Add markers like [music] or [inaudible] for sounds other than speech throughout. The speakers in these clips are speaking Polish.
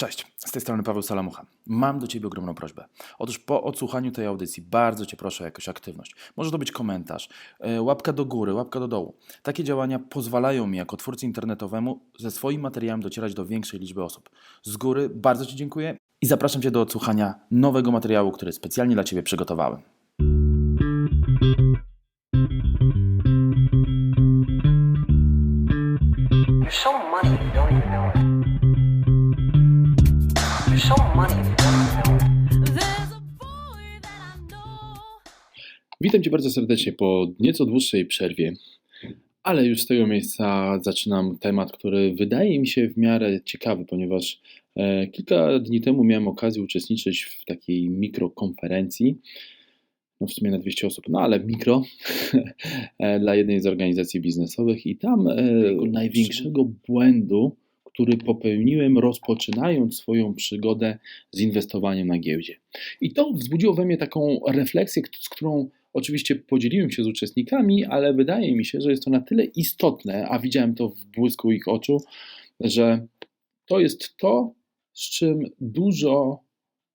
Cześć, z tej strony Paweł Salamucha. Mam do Ciebie ogromną prośbę. Otóż po odsłuchaniu tej audycji bardzo Cię proszę o jakąś aktywność. Może to być komentarz, e, łapka do góry, łapka do dołu. Takie działania pozwalają mi jako twórcy internetowemu ze swoim materiałem docierać do większej liczby osób. Z góry bardzo Ci dziękuję i zapraszam Cię do odsłuchania nowego materiału, który specjalnie dla Ciebie przygotowałem. Witam Cię bardzo serdecznie po nieco dłuższej przerwie, ale już z tego miejsca zaczynam temat, który wydaje mi się w miarę ciekawy, ponieważ e, kilka dni temu miałem okazję uczestniczyć w takiej mikrokonferencji, no w sumie na 200 osób, no ale mikro, [laughs] e, dla jednej z organizacji biznesowych i tam e, największego błędu, który popełniłem rozpoczynając swoją przygodę z inwestowaniem na giełdzie. I to wzbudziło we mnie taką refleksję, z którą oczywiście podzieliłem się z uczestnikami, ale wydaje mi się, że jest to na tyle istotne, a widziałem to w błysku ich oczu, że to jest to, z czym dużo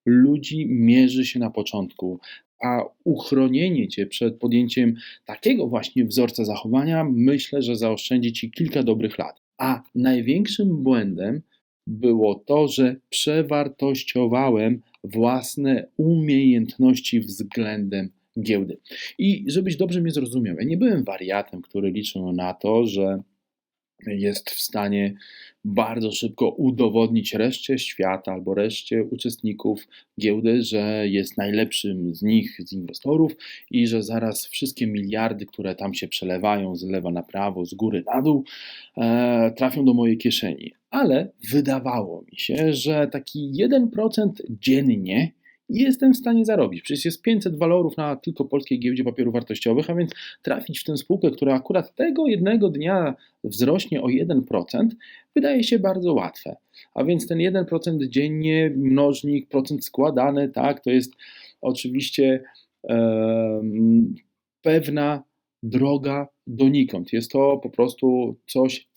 ludzi mierzy się na początku. A uchronienie cię przed podjęciem takiego właśnie wzorca zachowania, myślę, że zaoszczędzi ci kilka dobrych lat. A największym błędem było to, że przewartościowałem własne umiejętności względem giełdy. I żebyś dobrze mnie zrozumiał, ja nie byłem wariatem, który liczył na to, że jest w stanie bardzo szybko udowodnić reszcie świata albo reszcie uczestników giełdy, że jest najlepszym z nich, z inwestorów i że zaraz wszystkie miliardy, które tam się przelewają z lewa na prawo, z góry na dół, e, trafią do mojej kieszeni. Ale wydawało mi się, że taki 1% dziennie jestem w stanie zarobić. Przecież jest 500 walorów na tylko polskiej giełdzie papierów wartościowych, a więc trafić w tę spółkę, która akurat tego jednego dnia wzrośnie o 1%, wydaje się bardzo łatwe. A więc ten 1% dziennie, mnożnik, procent składany, tak, to jest oczywiście pewna droga donikąd. Jest to po prostu coś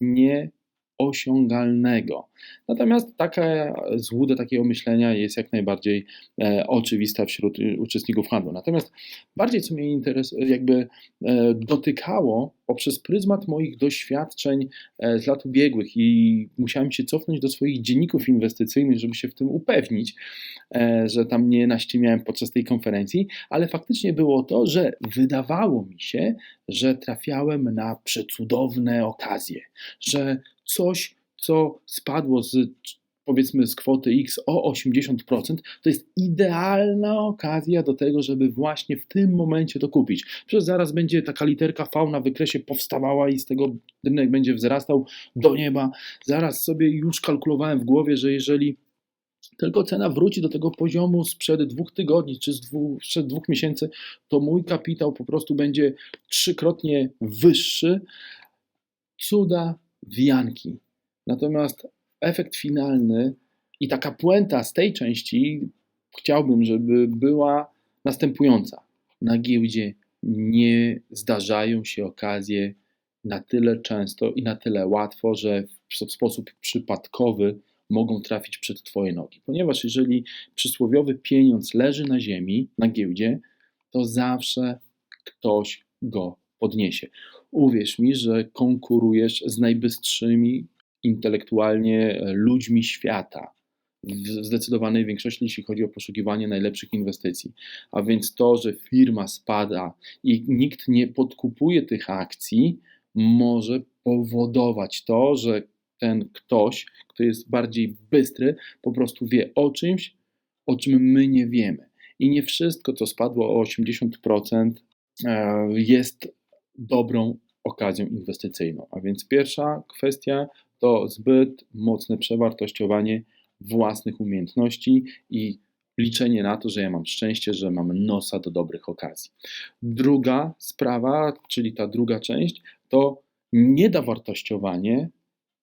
nieosiągalnego. Natomiast taka złuda takiego myślenia jest jak najbardziej e, oczywista wśród uczestników handlu. Natomiast bardziej co mnie interes, jakby e, dotykało poprzez pryzmat moich doświadczeń e, z lat ubiegłych i musiałem się cofnąć do swoich dzienników inwestycyjnych, żeby się w tym upewnić, e, że tam nie naściemiałem podczas tej konferencji, ale faktycznie było to, że wydawało mi się, że trafiałem na przecudowne okazje, że coś, co spadło z powiedzmy z kwoty X o 80%, to jest idealna okazja do tego, żeby właśnie w tym momencie to kupić. Przecież zaraz będzie taka literka V na wykresie powstawała i z tego rynek będzie wzrastał do nieba. Zaraz sobie już kalkulowałem w głowie, że jeżeli tylko cena wróci do tego poziomu sprzed dwóch tygodni czy dwóch, sprzed dwóch miesięcy, to mój kapitał po prostu będzie trzykrotnie wyższy. Cuda wianki. Natomiast efekt finalny i taka puenta z tej części chciałbym, żeby była następująca. Na giełdzie nie zdarzają się okazje na tyle często i na tyle łatwo, że w sposób przypadkowy mogą trafić przed Twoje nogi. Ponieważ jeżeli przysłowiowy pieniądz leży na ziemi, na giełdzie, to zawsze ktoś go podniesie. Uwierz mi, że konkurujesz z najbystszymi intelektualnie e, ludźmi świata. W zdecydowanej większości, jeśli chodzi o poszukiwanie najlepszych inwestycji. A więc to, że firma spada i nikt nie podkupuje tych akcji, może powodować to, że ten ktoś, kto jest bardziej bystry, po prostu wie o czymś, o czym my nie wiemy. I nie wszystko, co spadło o 80%, e, jest dobrą okazją inwestycyjną. A więc pierwsza kwestia to zbyt mocne przewartościowanie własnych umiejętności i liczenie na to, że ja mam szczęście, że mam nosa do dobrych okazji. Druga sprawa, czyli ta druga część, to niedowartościowanie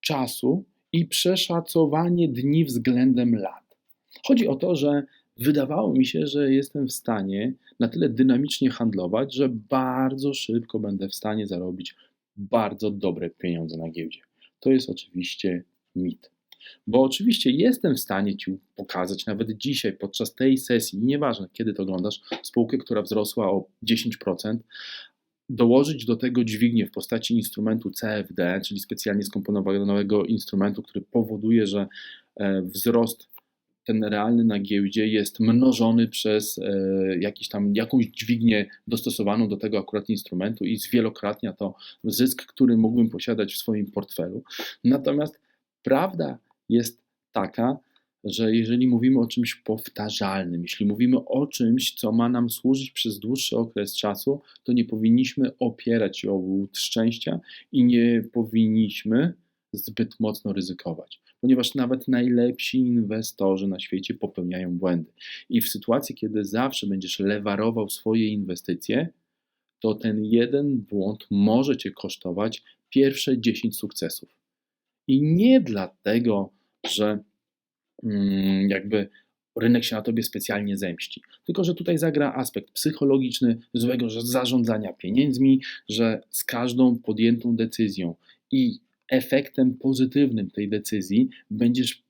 czasu i przeszacowanie dni względem lat. Chodzi o to, że wydawało mi się, że jestem w stanie na tyle dynamicznie handlować, że bardzo szybko będę w stanie zarobić bardzo dobre pieniądze na giełdzie. To jest oczywiście mit. Bo oczywiście jestem w stanie Ci pokazać nawet dzisiaj, podczas tej sesji, nieważne kiedy to oglądasz, spółkę, która wzrosła o 10%, dołożyć do tego dźwignię w postaci instrumentu CFD, czyli specjalnie skomponowanego instrumentu, który powoduje, że e, wzrost ten realny na giełdzie jest mnożony przez e, jakiś tam, jakąś dźwignię dostosowaną do tego akurat instrumentu i zwielokrotnia to zysk, który mógłbym posiadać w swoim portfelu. Natomiast prawda jest taka, że jeżeli mówimy o czymś powtarzalnym, jeśli mówimy o czymś, co ma nam służyć przez dłuższy okres czasu, to nie powinniśmy opierać się o łód szczęścia i nie powinniśmy zbyt mocno ryzykować, ponieważ nawet najlepsi inwestorzy na świecie popełniają błędy. I w sytuacji, kiedy zawsze będziesz lewarował swoje inwestycje, to ten jeden błąd może cię kosztować pierwsze 10 sukcesów. I nie dlatego, że mm, jakby rynek się na tobie specjalnie zemści. Tylko, że tutaj zagra aspekt psychologiczny złego zarządzania pieniędzmi, że z każdą podjętą decyzją i efektem pozytywnym tej decyzji będziesz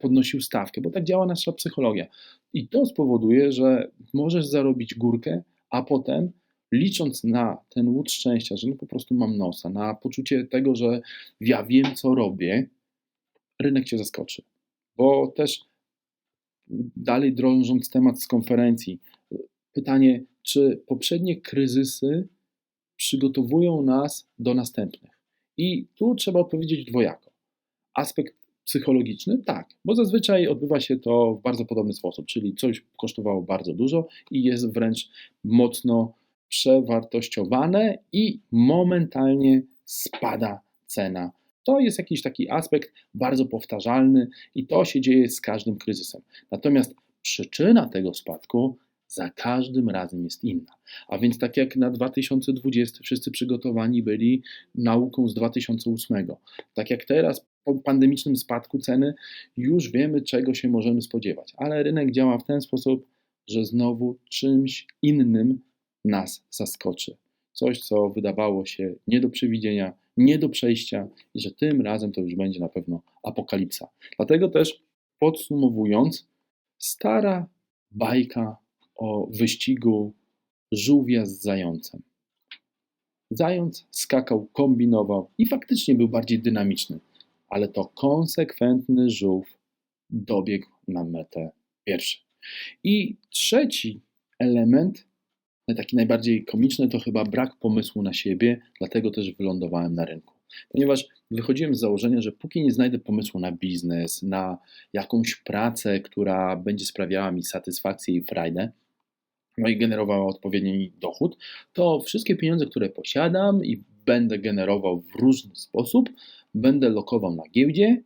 podnosił stawkę, bo tak działa nasza psychologia. I to spowoduje, że możesz zarobić górkę, a potem licząc na ten łód szczęścia, że no po prostu mam nosa, na poczucie tego, że ja wiem, co robię, rynek cię zaskoczy. Bo też dalej drążąc temat z konferencji, pytanie, czy poprzednie kryzysy przygotowują nas do następnych? I tu trzeba odpowiedzieć dwojako. Aspekt psychologiczny, tak, bo zazwyczaj odbywa się to w bardzo podobny sposób, czyli coś kosztowało bardzo dużo i jest wręcz mocno przewartościowane i momentalnie spada cena. To jest jakiś taki aspekt bardzo powtarzalny i to się dzieje z każdym kryzysem. Natomiast przyczyna tego spadku za każdym razem jest inna. A więc tak jak na 2020 wszyscy przygotowani byli nauką z 2008, tak jak teraz po pandemicznym spadku ceny już wiemy czego się możemy spodziewać, ale rynek działa w ten sposób, że znowu czymś innym nas zaskoczy. Coś, co wydawało się nie do przewidzenia, nie do przejścia i że tym razem to już będzie na pewno apokalipsa. Dlatego też podsumowując, stara bajka o wyścigu żółwia z zającem. Zając skakał, kombinował i faktycznie był bardziej dynamiczny, ale to konsekwentny żółw dobiegł na metę pierwszy. I trzeci element, taki najbardziej komiczny, to chyba brak pomysłu na siebie, dlatego też wylądowałem na rynku. Ponieważ wychodziłem z założenia, że póki nie znajdę pomysłu na biznes, na jakąś pracę, która będzie sprawiała mi satysfakcję i frajdę, no i generowała odpowiedni dochód, to wszystkie pieniądze, które posiadam i będę generował w różny sposób, będę lokował na giełdzie,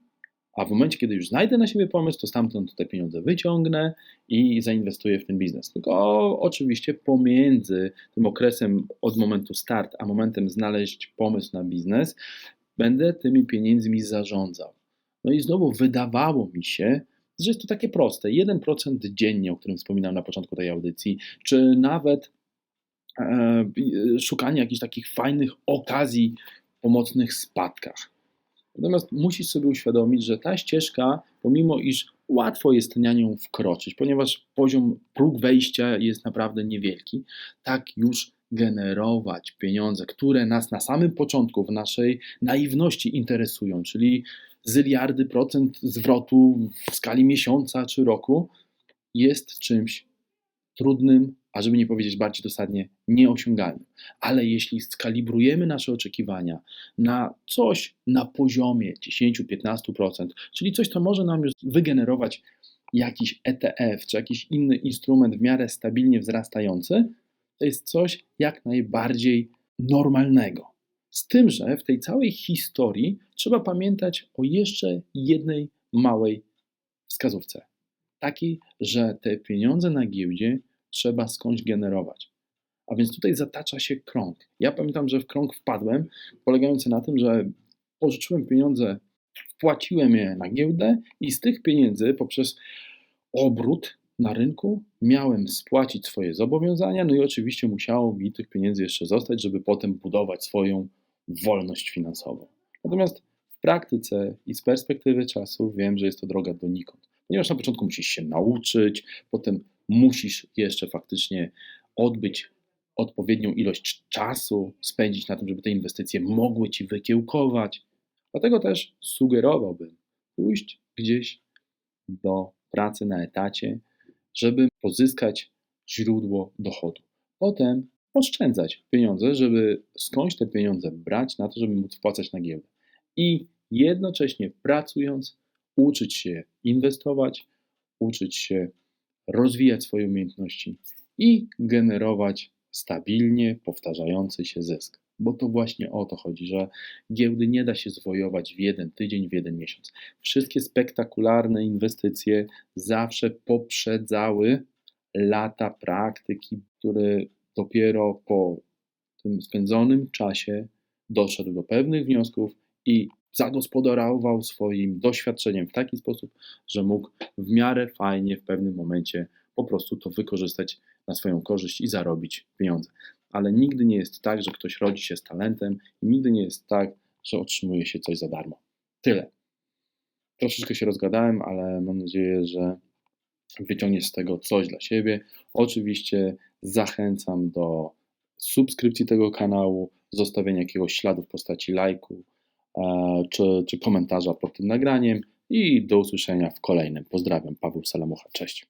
a w momencie, kiedy już znajdę na siebie pomysł, to stamtąd te pieniądze wyciągnę i zainwestuję w ten biznes. Tylko oczywiście pomiędzy tym okresem od momentu start, a momentem znaleźć pomysł na biznes, będę tymi pieniędzmi zarządzał. No i znowu wydawało mi się, że jest to takie proste. 1% dziennie, o którym wspominałem na początku tej audycji, czy nawet e, szukanie jakichś takich fajnych okazji po mocnych spadkach. Natomiast musisz sobie uświadomić, że ta ścieżka, pomimo iż łatwo jest na nią wkroczyć, ponieważ poziom, próg wejścia jest naprawdę niewielki, tak już generować pieniądze, które nas na samym początku w naszej naiwności interesują, czyli zyliardy procent zwrotu w skali miesiąca czy roku, jest czymś trudnym, a żeby nie powiedzieć bardziej dosadnie, nieosiągalnym. Ale jeśli skalibrujemy nasze oczekiwania na coś na poziomie 10-15%, czyli coś, co może nam już wygenerować jakiś ETF czy jakiś inny instrument w miarę stabilnie wzrastający, to jest coś jak najbardziej normalnego. Z tym, że w tej całej historii trzeba pamiętać o jeszcze jednej małej wskazówce. Takiej, że te pieniądze na giełdzie trzeba skądś generować. A więc tutaj zatacza się krąg. Ja pamiętam, że w krąg wpadłem, polegający na tym, że pożyczyłem pieniądze, wpłaciłem je na giełdę i z tych pieniędzy poprzez obrót na rynku miałem spłacić swoje zobowiązania, no i oczywiście musiało mi tych pieniędzy jeszcze zostać, żeby potem budować swoją wolność finansową. Natomiast W praktyce i z perspektywy czasu wiem, że jest to droga donikąd, ponieważ na początku musisz się nauczyć, potem musisz jeszcze faktycznie odbyć odpowiednią ilość czasu, spędzić na tym, żeby te inwestycje mogły ci wykiełkować. Dlatego też sugerowałbym pójść gdzieś do pracy na etacie, żeby pozyskać źródło dochodu. Potem oszczędzać pieniądze, żeby skądś te pieniądze brać na to, żeby móc wpłacać na giełdę. I jednocześnie pracując, uczyć się inwestować, uczyć się rozwijać swoje umiejętności i generować stabilnie powtarzający się zysk. Bo to właśnie o to chodzi, że giełdy nie da się zwojować w jeden tydzień, w jeden miesiąc. Wszystkie spektakularne inwestycje zawsze poprzedzały lata praktyki, który dopiero po tym spędzonym czasie doszedł do pewnych wniosków i zagospodarował swoim doświadczeniem w taki sposób, że mógł w miarę fajnie w pewnym momencie po prostu to wykorzystać na swoją korzyść i zarobić pieniądze. Ale nigdy nie jest tak, że ktoś rodzi się z talentem i nigdy nie jest tak, że otrzymuje się coś za darmo. Tyle. Troszeczkę się rozgadałem, ale mam nadzieję, że wyciągniesz z tego coś dla siebie. Oczywiście zachęcam do subskrypcji tego kanału, zostawienia jakiegoś śladu w postaci lajku e, czy, czy komentarza pod tym nagraniem i do usłyszenia w kolejnym. Pozdrawiam, Paweł Salamucha. Cześć.